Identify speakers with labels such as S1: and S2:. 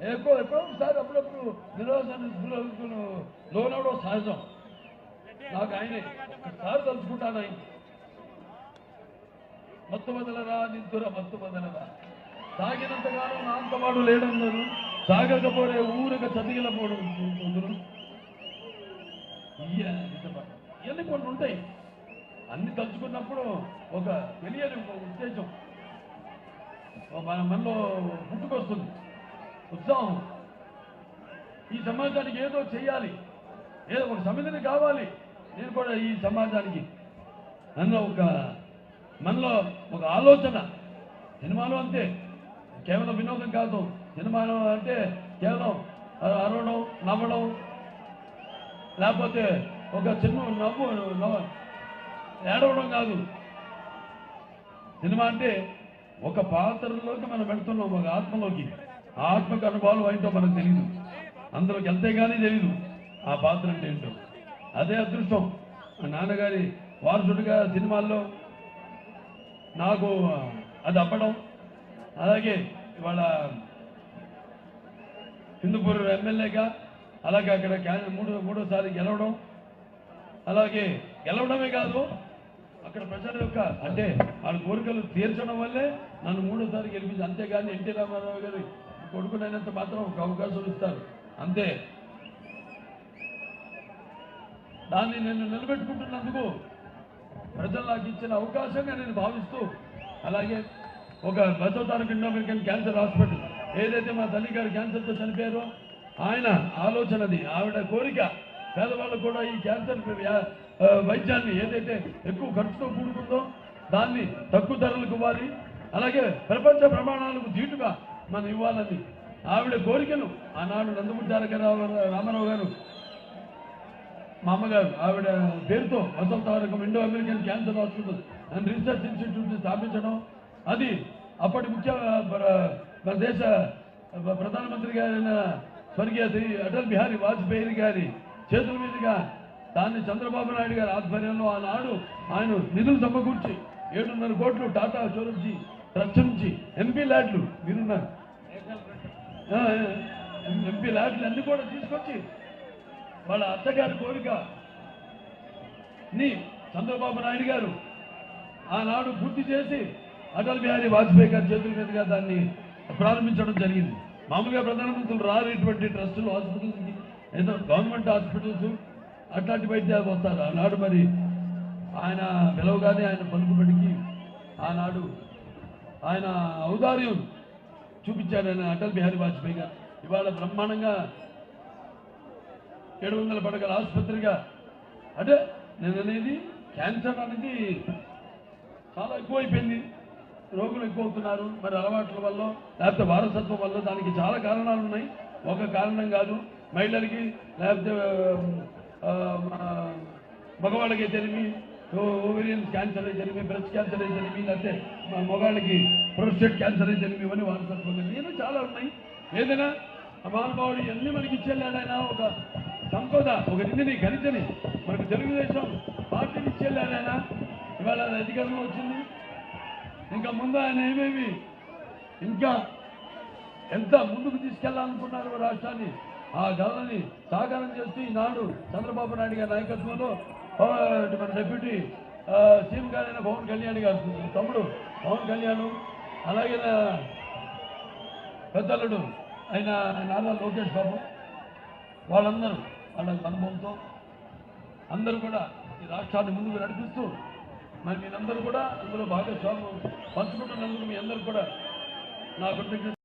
S1: ఎక్కువ ఎప్పుడో ఒకసారి అప్పుడప్పుడు నిరోధకు లోనవడం సహజం. నాకు ఆయనే ఒకసారి తలుచుకుంటాను ఆయన. మత్తు బదలరా నిద్దుర మత్తు బదలరా తాగినంతగానో నా అంతవాడు లేడన్నారు తాగకపోతే ఊరక చదిగిలపోడు కుదురు ఇవన్నీ కొన్ని ఉంటాయి. అన్ని తలుచుకున్నప్పుడు ఒక తెలియని ఒక ఉద్దేశం మన మనలో పుట్టుకొస్తుంది. ఉత్సాహం. ఈ సమాజానికి ఏదో చేయాలి ఏదో ఒక సమితిని కావాలి. నేను కూడా ఈ సమాజానికి. మనలో ఒక మనలో ఒక ఆలోచన. సినిమాలో అంతే కేవలం వినోదం కాదు. సినిమాలో అంటే కేవలం అరవడం నవ్వడం. లేకపోతే ఒక చిన్న నవ్వు నవ్వ ఏడవడం కాదు. సినిమా అంటే ఒక పాత్రలోకి మనం పెడుతున్నాం ఒక ఆత్మలోకి. ఆత్మక అనుభవాలు ఏంటో మనకు తెలియదు అందులోకి వెళ్తే కానీ తెలియదు ఆ పాత్ర అంటే ఏంటో. అదే అదృష్టం. మా నాన్నగారి వారసుడిగా సినిమాల్లో నాకు అది అప్పడం. అలాగే ఇవాళ హిందూపూర్ ఎమ్మెల్యేగా అలాగే అక్కడ మూడు మూడో మూడోసారి గెలవడం. అలాగే గెలవడమే కాదు అక్కడ ప్రజల యొక్క అంటే వాళ్ళ కోరికలు తీర్చడం వల్లే నన్ను మూడోసారి గెలిపించి అంతేగాని ఎన్టీ రామారావు గారి కొడుకునైనంత మాత్రం ఒక అవకాశం ఇస్తారు. అంతే. దాన్ని నేను నిలబెట్టుకుంటున్నందుకు ప్రజలు నాకు ఇచ్చిన అవకాశంగా నేను భావిస్తూ అలాగే ఒక Basava Taraka Indo American cancer hospital ఏదైతే మా తల్లి గారు క్యాన్సర్తో చనిపోయారో ఆయన ఆలోచనది ఆవిడ కోరిక పేదవాళ్ళు కూడా ఈ క్యాన్సర్ వైద్యాన్ని ఏదైతే ఎక్కువ ఖర్చుతో కూడుకుందో దాన్ని తక్కువ ధరలకు ఇవ్వాలి. అలాగే ప్రపంచ ప్రమాణాలకు ధీటుగా మనం ఇవ్వాలని. ఆవిడ కోరికను ఆనాడు నందమూరి తారక రామారావు గారు మా అమ్మగారు ఆవిడ పేరుతో Vasantha Tarakam Indo American cancer hospital and research institute స్థాపించడం. అది అప్పటి ముఖ్య మన దేశ ప్రధానమంత్రి గారైన స్వర్గీయ శ్రీ అటల్ బిహారీ వాజ్పేయి గారి చేతుల మీదుగా దాన్ని చంద్రబాబు నాయుడు గారి ఆధ్వర్యంలో ఆనాడు ఆయన నిధులు సమకూర్చి ఏడున్నర కోట్లు టాటా చోరించి ట్రస్ట్ నుంచి ఎంపీ ల్యాడ్లు మీరున్నారు ఎంపీ ల్యాడ్లు అన్ని కూడా తీసుకొచ్చి వాళ్ళ అత్తగారి కోరిక. ని చంద్రబాబు నాయుడు గారు ఆనాడు పూర్తి చేసి అటల్ బిహారీ వాజ్పేయి గారి చేతుల మీదుగా దాన్ని ప్రారంభించడం జరిగింది. మామూలుగా ప్రధానమంత్రులు రారు ఇటువంటి ట్రస్టులు హాస్పిటల్స్కి ఏదో గవర్నమెంట్ హాస్పిటల్స్ అట్లాంటి వైద్యాలు వస్తారు ఆనాడు మరి ఆయన పిలవగానే ఆయన పలుకుబడికి ఆనాడు ఆయన ఔదార్యం చూపించాడు అటల్ బిహారీ వాజ్పేయి గారు. ఇవాళ బ్రహ్మాండంగా ఏడు వందల పడగల ఆసుపత్రిగా. అంటే నేను అనేది క్యాన్సర్ అనేది చాలా ఎక్కువైపోయింది. రోగులు ఎక్కువ అవుతున్నారు మరి అలవాట్ల వల్ల లేకపోతే వారసత్వం వల్ల దానికి చాలా కారణాలు ఉన్నాయి. ఒక కారణం కాదు మహిళలకి లేకపోతే మగవాళ్ళకి తెలివి ఓవేరియన్ క్యాన్సర్ అయితేనేమి బ్రెస్ట్ క్యాన్సర్ అయితేనేమి లేకపోతే మ- మగవాళ్ళకి ప్రొస్టేట్ క్యాన్సర్ అయితేనేమి ఇవన్నీ వారసత్వం ఇవన్నీ చాలా ఉన్నాయి. ఏదైనా ఆ మహానుభావుడు ఇవన్నీ మనకి ఇచ్చేళ్ళాడు ఆయన. ఒక సంపద ఒక నిధిని గణితని మనకు తెలుగుదేశం పార్టీని ఇచ్చేళ్ళాడు ఆయన. ఇవాళ అది అధికారంలో వచ్చింది. ఇంకా ముందు ఆయన ఏమేమి ఇంకా ఎంత ముందుకు తీసుకెళ్ళాలనుకున్నారు రాష్ట్రాన్ని ఆ గలని సాకారం చేస్తూ ఈనాడు చంద్రబాబు నాయుడు గారి నాయకత్వంలో మన డిప్యూటీ సీఎం గారైన పవన్ కళ్యాణ్ గారు తమ్ముడు పవన్ కళ్యాణ్ అలాగే నా పెద్దలుడు ఆయన నారా లోకేష్ బాబు వాళ్ళందరూ వాళ్ళ అనుభవంతో అందరూ కూడా ఈ రాష్ట్రాన్ని ముందుకు నడిపిస్తూ మరి మీరందరూ కూడా అందులో భాగస్వామ్యం పంచుకుంటున్నందుకు మీ అందరూ కూడా నా కృతజ్ఞత